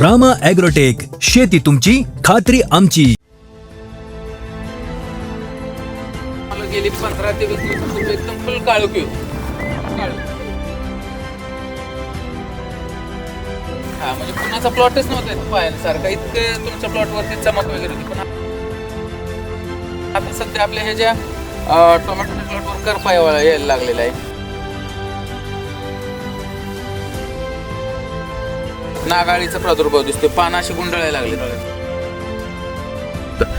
Rama agrotech शेती तुमची खात्री आमची. मला गेली पंधरा ते वीस एकदम फुल काळोखी होती. काळोखी. हा म्हणजे कुणाचा प्लॉटच नव्हता इथं पाहायसारखा इतकं तुमच्या प्लॉटवरती चमक वगैरे होती. पण आता सध्या आपल्या ह्या ज्या अं, टोमॅटोच्या प्लॉटवर करपा यावा- यायला लागलेला आहे. नागाळीचा प्रादुर्भाव दिसतोय. पानाशी गुंडाळायला लागले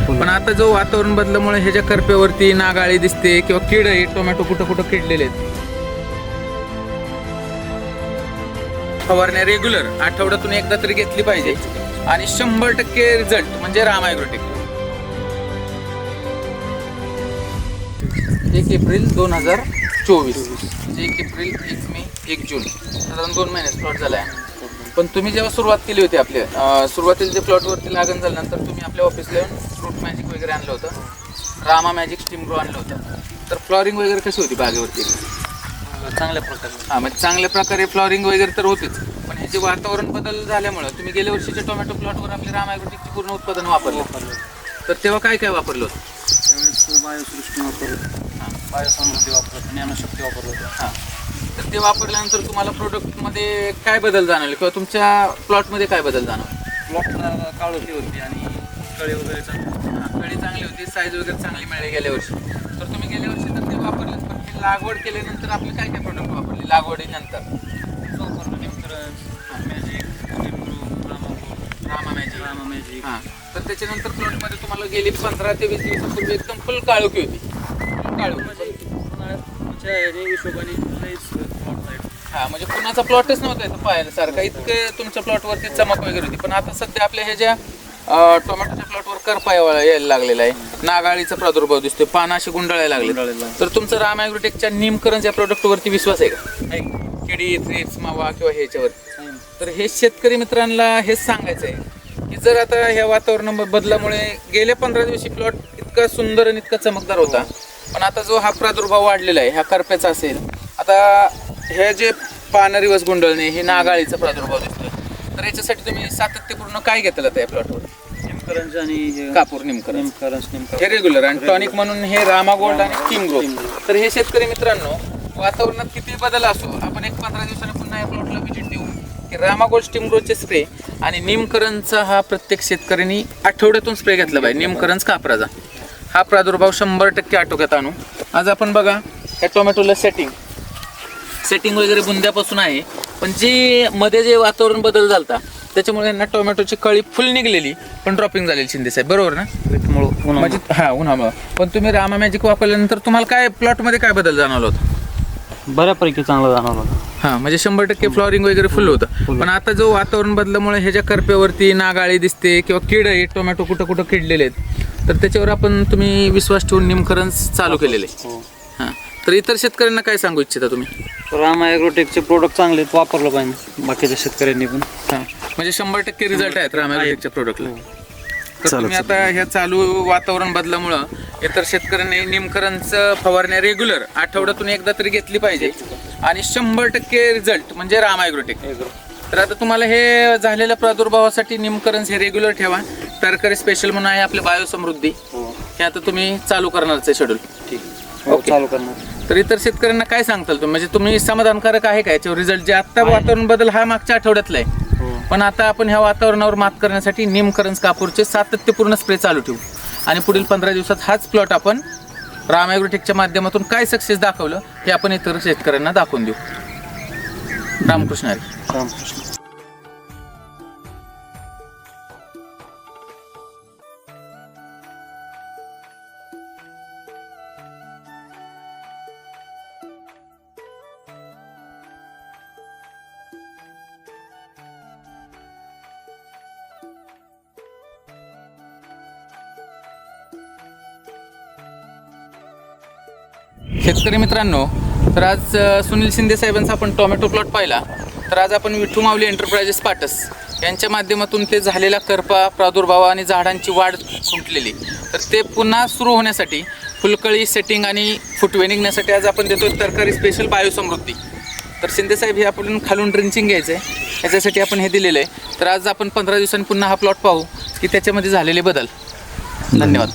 पण आता जो वातावरण बदलामुळे ह्याच्या करप्यावरती नागाळी दिसते किंवा किड आहे टोमॅटो कुठं कुठं किडलेले आहेत. फवारण्या रेग्युलर आठवड्यातून एकदा तरी घेतली पाहिजे. आणि शंभर टक्के रिझल्ट म्हणजे राम ॲग्रोटेक एक एप्रिल दोन हजार चोवीस. म्हणजे एक एप्रिल एक मे एक जून. साधारण दोन महिने प्लॉट झाला आहे पण तुम्ही जेव्हा सुरुवात केली होती आपल्या अं, सुरुवातीला जे प्लॉटवरती लागण झाल्यानंतर तुम्ही आपल्या ऑफिसला येऊन फ्रूट मॅजिक वगैरे आणलं होतं रामा मॅजिक स्टीम ग्रो आणलं होतं. तर फ्लॉरिंग वगैरे कशी होती बागेवरती? चांगल्या प्रकारे. हा म्हणजे चांगल्या प्रकारे फ्लॉरिंग वगैरे तर होतीच. पण हे जे वातावरण बदल झाल्यामुळं तुम्ही गेल्या वर्षीच्या टोमॅटो प्लॉटवर आपले राम ॲग्रोटेकचे पूर्ण उत्पादन वापरलं. तर तेव्हा काय काय वापरलं होतं? त्यावेळेस बायोसृष्टी वापरलं. बायोसमृद्धी वापरलं ज्ञानशक्ती वापरलं होतं. हां. तर ते वापरल्यानंतर तुम्हाला प्रोडक्टमध्ये काय बदल जाणवले? किंवा तुमच्या प्लॉटमध्ये काय बदल जाणवले? प्लॉटला काळोखी होती आणि कळी वगैरे चांगली कळी चांगली होती साईज वगैरे चांगली मिळाली गेल्या वर्षी. तर तुम्ही गेल्या वर्षी तर ते वापरलेच पण ते लागवड केल्यानंतर आपले काय काय प्रोडक्ट वापरले? लागवडीनंतर. वापरलं रामा मॅजिक रामा मॅजिक हां तर त्याच्यानंतर प्लॉटमध्ये तुम्हाला गेली पंधरा ते वीस दिवसापूर्वी एकदम फुल काळोखी होती. फुल काळोखी. ह्याने हिशोबाने हा म्हणजे कुणाचा प्लॉटच नव्हता इथं पाहायला सारखा. इतकं तुमच्या प्लॉटवरती चमक वगैरे होती. पण आता सध्या आपल्या ह्या ज्या टोमॅटोच्या प्लॉटवर करपा यायला लागलेला आहे. नागाळीचा प्रादुर्भाव दिसतोय. गुंडाळायला लागले गुंडाळायला लागले. तर तुमचं राम ॲग्रोटेकच्या निमकरंज या प्रोडक्टवरती विश्वास आहे का? किडी थ्रिप्स मावा किंवा ह्याच्यावरती तर हे शेतकरी मित्रांना हेच सांगायचं आहे की जर आता ह्या वातावरण बदलामुळे गेल्या पंधरा दिवशी प्लॉट इतका सुंदर आणि इतका चमकदार होता. पण आता जो हा प्रादुर्भाव वाढलेला आहे ह्या करप्याचा असेल आता हे जे पानं रिवस गुंडळणे हे नागाळीचा प्रादुर्भाव दिसतोय. तर याच्यासाठी तुम्ही सातत्यपूर्ण काय घेतलं त्या प्लॉटवर निमकरंज आणि कापूर निमकरंज. हे रेग्युलर आणि टॉनिक म्हणून हे रामा गोल्ड आणि किंग ग्रो तर हे शेतकरी मित्रांनो वातावरणात किती बदल असो आपण एक पंधरा दिवसांनी पुन्हा या प्लॉटला व्हिजिट देऊ. की रामा गोल्ड स्टीम ग्रोचे स्प्रे आणि निमकरंजचा हा प्रत्येक शेतकऱ्यांनी आठवड्यातून स्प्रे घेतला पाहिजे निमकरंज कापराचा. हा प्रादुर्भाव शंभर टक्के आटोक्यात आणू. आज आपण बघा या टोमॅटोला सेटिंग सेटिंग वगैरे बुंद्यापासून आहे पण जे मध्ये जे वातावरण बदल झालता त्याच्यामुळे यांना टोमॅटोची कळी फुल निघलेली पण ड्रॉपिंग झालेली शिंदे साहेब. बरोबर ना? उन्हामुळं. म्हणजे हा उन्हामुळं. पण तुम्ही रामा मॅजिक वापरल्यानंतर तुम्हाला काय प्लॉटमध्ये काय बदल जाणवला होता? बऱ्यापैकी चांगलं जाणवलं हा म्हणजे शंभर टक्के फ्लॉरिंग वगैरे फुल होतं. पण आता जो वातावरण बदलामुळे ह्याच्या करप्यावरती नागाळी दिसते किंवा किड आहे टोमॅटो कुठं कुठं किडलेले आहेत तर त्याच्यावर आपण तुम्ही विश्वास ठेवून निमकरंज चालू केलेले. हो. हां. तर इतर शेतकऱ्यांना काय सांगू इच्छिता तुम्ही? रामा ॲग्रोटेकचे प्रोडक्ट चांगले आहेत, वापरलं पाहिजे. बाकीच्या शेतकऱ्यांनी पण. हां. म्हणजे शंभर टक्के रिझल्ट आहेत रामायणच्या प्रोडक्टला तर तुम्ही आता ह्या चालू वातावरण बदलामुळं इतर शेतकऱ्यांनी निमकरांचं फवारण्या रेग्युलर आठवड्यातून एकदा तरी घेतली पाहिजे. आणि शंभर टक्के रिझल्ट म्हणजे राम ॲग्रोटेक तर आता तुम्हाला हे झालेल्या प्रादुर्भावासाठी निमकरंज हे रेग्युलर ठेवा. तरकारी स्पेशल म्हणून आहे आपले बायोसमृद्धी. हो. हे आता तुम्ही चालू करणारच आहे शेड्यूल ठीक. हो ओके. चालू करणार. तर इतर शेतकऱ्यांना काय सांगताल तुम्ही? म्हणजे तुम्ही समाधानकारक आहे का? याच्यावर रिझल्ट जे आता वातावरण बदल हा मागच्या आठवड्यातला आहे. हो. पण आता आपण ह्या वातावरणावर मात करण्यासाठी निमकरंज कापूरचे सातत्यपूर्ण स्प्रे चालू ठेवू. आणि पुढील पंधरा दिवसात हाच प्लॉट आपण राम ॲग्रोटेकच्या माध्यमातून काय सक्सेस दाखवलं हे आपण इतर शेतकऱ्यांना दाखवून देऊ. रामकृष्ण हरी. रामकृष्ण. शेतकरी मित्रांनो तर आज सुनील शिंदे साहेबांचा आपण टोमॅटो प्लॉट पाहिला. तर आज आपण विठू माऊली एंटरप्राइजेस पाटस यांच्या माध्यमातून ते झालेला करपा प्रादुर्भाव आणि झाडांची वाढ खुंटलेली. तर ते पुन्हा सुरू होण्यासाठी फुलकळी सेटिंग आणि फुटवे निघण्यासाठी आज आपण देतो तरकारी स्पेशल बायोसमृद्धी. तर शिंदे साहेब हे आपण खालून ड्रिंचिंग घ्यायचं आहे याच्यासाठी आपण हे दिलेलं आहे. तर आज आपण पंधरा दिवसांनी पुन्हा हा प्लॉट पाहू की त्याच्यामध्ये झालेले बदल. धन्यवाद.